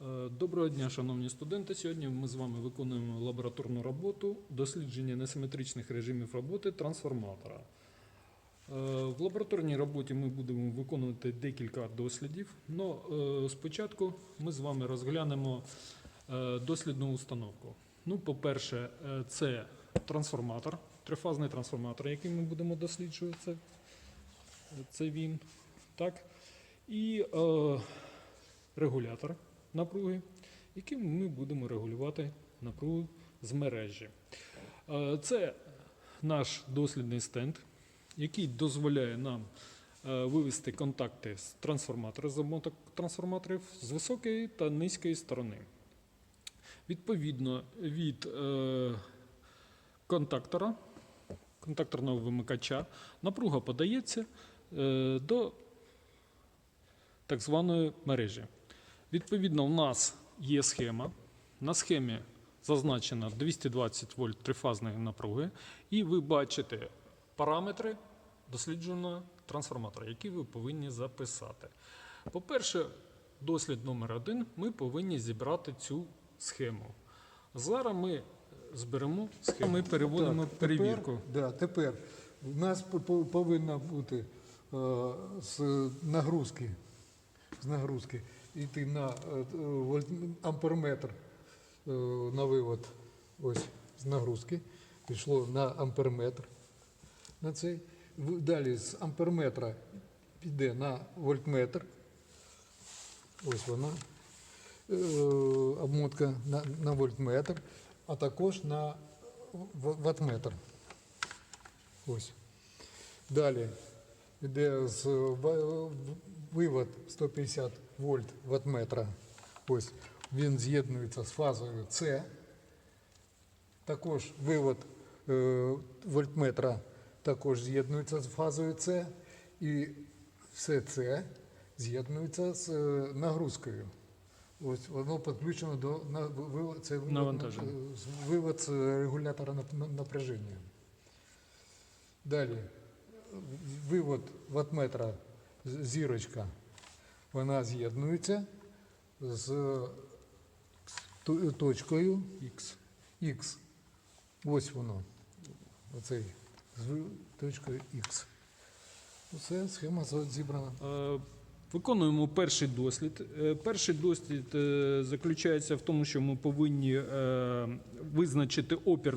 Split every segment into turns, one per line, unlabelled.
Е, Доброго дня, шановні студенти. Сьогодні ми з вами виконуємо лабораторну роботу дослідження несиметричних режимів роботи трансформатора. Е, В лабораторній роботі ми будемо виконувати декілька дослідів. Но е, спочатку ми з вами розглянемо е, дослідну установку. Ну, по-перше, це трансформатор, трифазний трансформатор, який ми будемо досліджувати. Це він. Так? І е, регулятор напруги, яким ми будемо регулювати напругу з мережі. Е, Це наш дослідний стенд, який дозволяє нам е, вивести контакти з трансформатора, з обмоток трансформаторів з високої та низької сторони. Відповідно від е, контактора, контакторного вимикача, напруга подається до так званої мережі. Відповідно, у нас є схема. На схемі зазначено 220 вольт трифазної напруги, і ви бачите параметри дослідженого трансформатора, які ви повинні записати. По-перше, дослід номер один ми повинні зібрати цю схему. Зараз ми зберемо схему. Ми переводимо
Так,
перевірку.
Тепер, да, тепер у нас по- по- повинна бути е, з нагрузки, з нагрузки йти на е, амперметр е, на вивод. Ось з нагрузки. Пішло на амперметр. На цей. Далі з амперметра піде на вольтметр. Ось вона. Е, обмотка на, на вольтметр, а також на в- ваттметр. Ось. Далі йде з вивод 150 вольт ваттметра. Ось він з'єднується з фазою С. Також вивод е, вольтметра також з'єднується з фазою С. І все це з'єднується з е, нагрузкою. Ось воно підключено до на, вивод, це
Навантаження.
е, вивод з регулятора нап- на- напряження. Далі вивод ватметра зірочка, вона з'єднується з точкою
X.
X. Ось воно. Оцей з точкою X. Оце схема зібрана.
Виконуємо перший дослід. Е, Перший дослід е, заключається в тому, що ми повинні е, визначити опір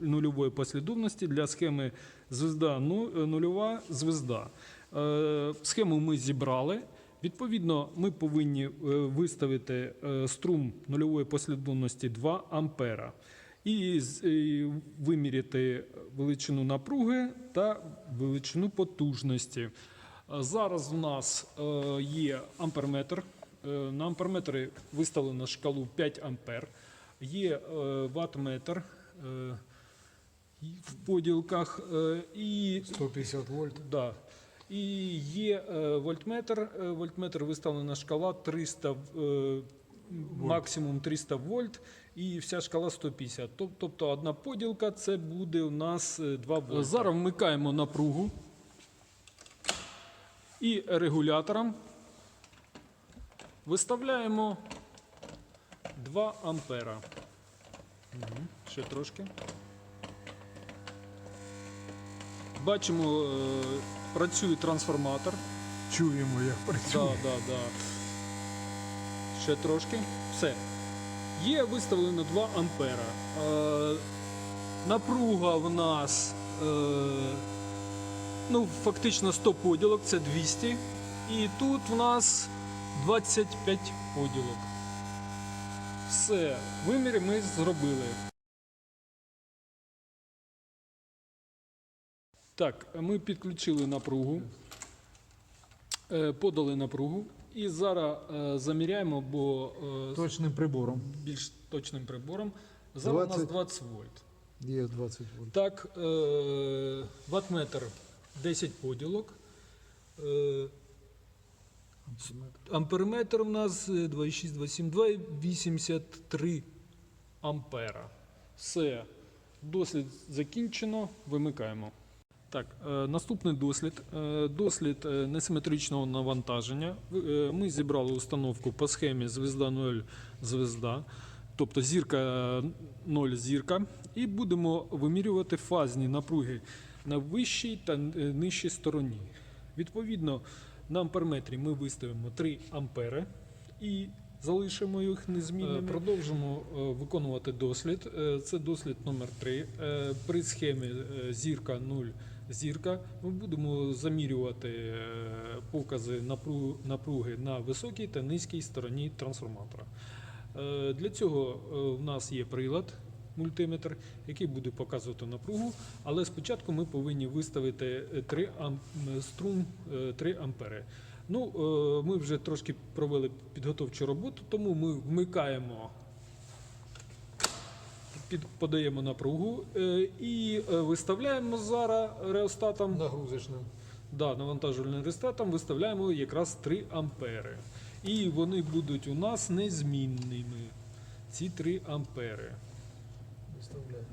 нульової послідовності для схеми звезда ну- нульова звезда. Схему ми зібрали. Відповідно, ми повинні виставити струм нульової послідовності 2 ампера і виміряти величину напруги та величину потужності. Зараз в нас е, є амперметр. Е, На амперметрі виставлено шкалу 5 ампер. Є е, ваттметр в поділках і
150 вольт.
Да. І є вольтметр. Вольтметр виставлена шкала 300, е, максимум 300 вольт, і вся шкала 150. Тобто одна поділка це буде у нас 2 вольта. Зараз вмикаємо напругу і регулятором виставляємо 2 ампера. Мгм. Ще трошки. Бачимо, е, працює трансформатор.
Чуємо, як
Да,
працює.
да, да. Ще трошки. Все. Є виставлено 2 ампера. Е, напруга в нас е, ну, фактично 100 поділок, це 200. І тут в нас 25 поділок. Все. Виміри ми зробили. Так, ми підключили напругу, е, подали напругу і зараз е, заміряємо, бо е,
Точним прибором.
більш точним прибором. Зараз у нас
20.
20 вольт.
Є 20 вольт.
Так, ваттметр 10 поділок. Амперметр у нас е, 2,6, 2,7, 2,83 ампера. Все. Дослід закінчено. Вимикаємо. Так, е, наступний дослід. Е, дослід е, несиметричного навантаження. Ми зібрали установку по схемі звезда 0 звезда, тобто зірка 0 зірка, і будемо вимірювати фазні напруги на вищій та е, нижчій стороні. Відповідно, на амперметрі ми виставимо 3 ампери і залишимо їх незмінними. Е, Продовжимо е, виконувати дослід. Це дослід номер 3. При схемі зірка 0 зірка ми будемо замірювати покази напруги на високій та низькій стороні трансформатора. Для цього в нас є прилад. Мультиметр, який буде показувати напругу, але спочатку ми повинні виставити 3 ам... струм е, 3 ампери. Ну, е, ми вже трошки провели підготовчу роботу, тому ми вмикаємо, подаємо напругу е, і е, виставляємо зараз реостатом,
Нагрузочним.
да, навантажувальним реостатом виставляємо якраз 3 ампери. І вони будуть у нас незмінними. Ці 3 ампери.
Виставляємо.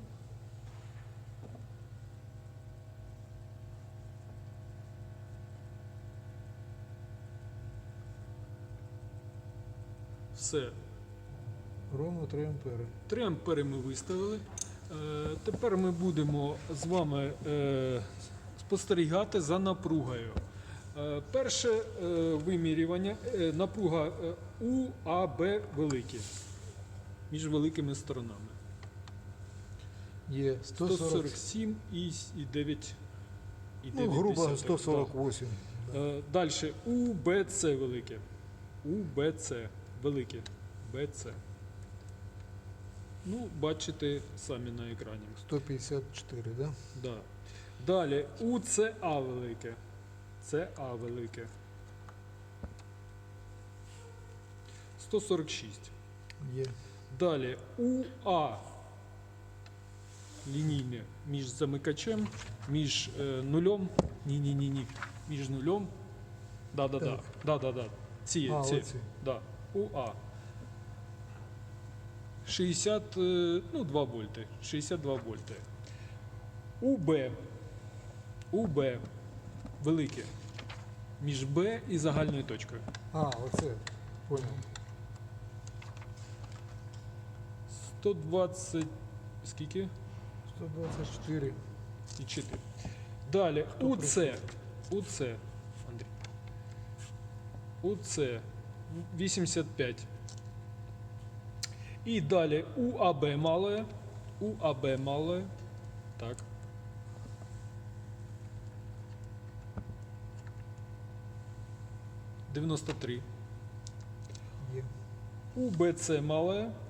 Все.
Ровно 3 ампери.
3 ампери ми виставили. Е, Тепер ми будемо з вами е, спостерігати за напругою. Е, Перше вимірювання напруга У, А, Б великі між великими сторонами.
Є 140,
147 і, с- і 9 і
ну,
9
грубо 148.
да. Е, Далі У, Б, С велике. У, Б, С велике. Б, С. Ну, бачите самі на екрані.
154, да?
Да. Далі УЦА велике. ЦА велике. 146.
Є.
Далі УА лінійне між замикачем, між е, нульом. Ні, ні, ні, ні. Між нульом. Да, да, да.
Так.
Да, да, да. Ці,
А,
ці.
оці.
Да. УА. 60, е, ну, 2 вольти. 62 вольти. УБ. УБ. Велике. Між Б і загальною точкою.
А, оце. Понял.
120. Скільки?
124.
І 4. Далі УЦ. УЦ. Андрій. УЦ 85. І далі УАБ мале. УАБ мале. Так. Дев'яносто три.
Є.
УБЦ мале.
—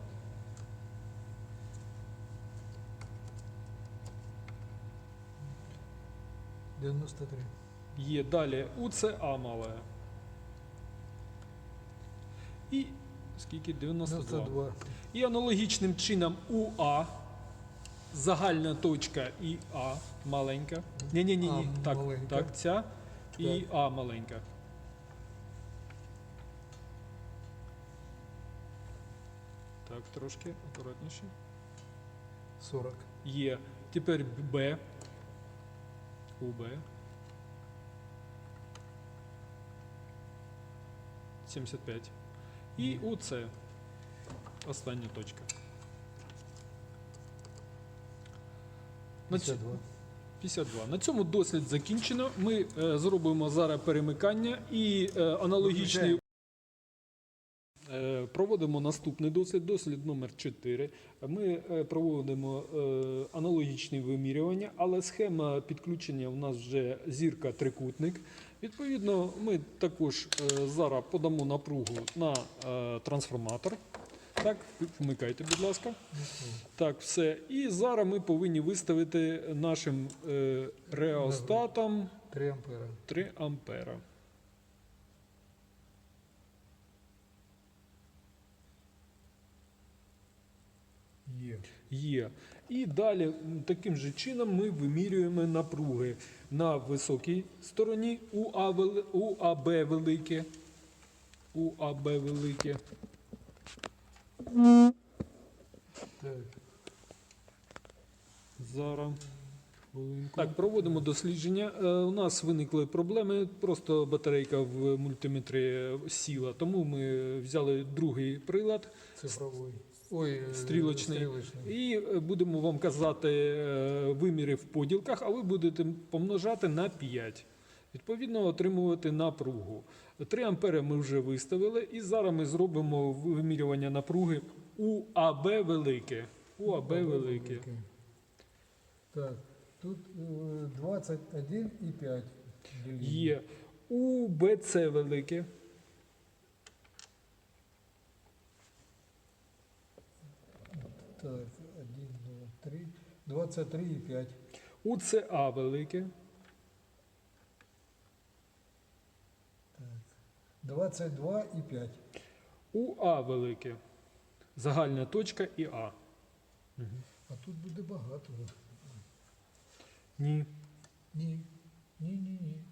93.
Є далі УЦА мале. І скільки? 92.
92.
І аналогічним чином УА, загальна точка і А маленька. Ні, ні, ні, ні.
А
Так,
маленька.
так, ця і А маленька. Так, трошки акуратніше.
40.
Є. Тепер Б. УБ. 75. І УЦ. Остання точка. На
52.
52. На цьому дослід закінчено. Ми е, зробимо зараз перемикання і е, аналогічний. Проводимо наступний дослід, дослід номер 4. Ми е, проводимо е, аналогічні вимірювання, але схема підключення у нас вже зірка трикутник. Відповідно, ми також е, зараз подамо напругу на трансформатор. Так, вмикайте, будь ласка. Так, все. І зараз ми повинні виставити нашим реостатом
3 ампера.
3 ампера.
Є.
Є. І далі таким же чином ми вимірюємо напруги на високій стороні УАБ велике. УАБ велике.
Так.
Зараз. Так, проводимо дослідження. Е, У нас виникли проблеми. Просто батарейка в мультиметрі сіла. Тому ми взяли другий прилад
Цифровий. Ой, е,
Стрілочний.
стрілочний.
і е, будемо вам казати е, виміри в поділках, а ви будете помножати на 5. Відповідно, отримувати напругу. 3 ампери ми вже виставили, і зараз ми зробимо вимірювання напруги у АБ велике. У АБ велике.
Так, тут е, 21,5.
Є у БЦ велике.
Так, 1, 2, 3, 23,5.
У ЦА велике.
Так, 22,5.
У А велике. Загальна точка і А.
А тут буде багато.
Ні.
Ні, ні, ні, ні.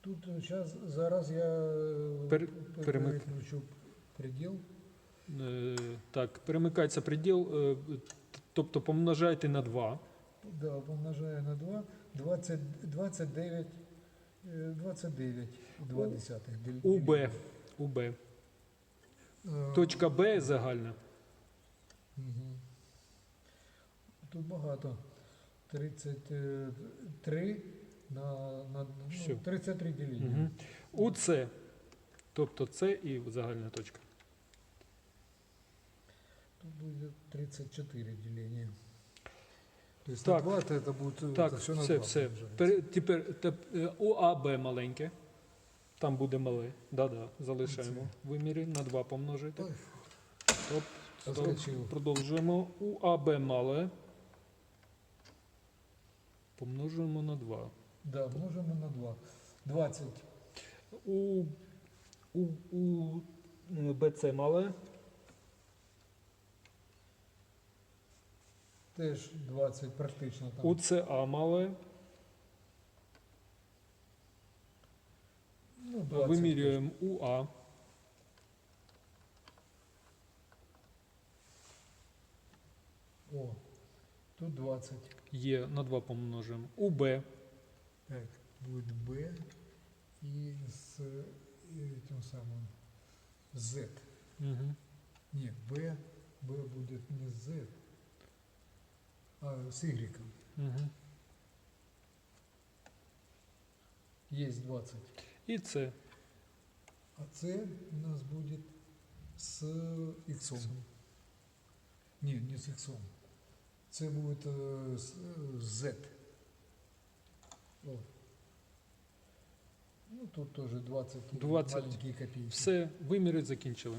Тут зараз, зараз я е,
Пер-
переключу приділ.
Е, так, перемикається приділ, е, тобто помножайте на 2.
Да, помножаю на 2, 20, 29, е, 29, 2 десятих. Е,
Точка Б загальна.
Мгм. Тут багато. 33 на, на ну, 33 ділення.
Угу. У С. Тобто С і загальна точка.
Будет 34 деления. То есть
Так.
на 2 это будет
Так,
это все на
все,
2
все. Тепер теп- е, у АБ маленьке. Там буде мале. Да-да, залишаємо. Виміри на 2 помножити.
Ой,
Стоп, стоп. Продовжуємо. У АБ мале. Помножуємо на 2.
Да, множимо на 2. 20.
У, у, у БЦ мале.
Теж 20 практично там.
У ЦА мале.
ну, 20
Вимірюємо у А.
теж. О, тут 20.
Є на 2 помножимо. У Б.
Так, будет B и с и тем самым Z.
Угу.
Нет, B, B будет не Z, а с Y.
Угу.
Есть 20.
І С.
А C у нас будет с X. Не, не с X. C будет э, с, э, Z. Вот. Ну, тут тоже 20, и
20.
маленькие копейки.
Все, виміри закінчили.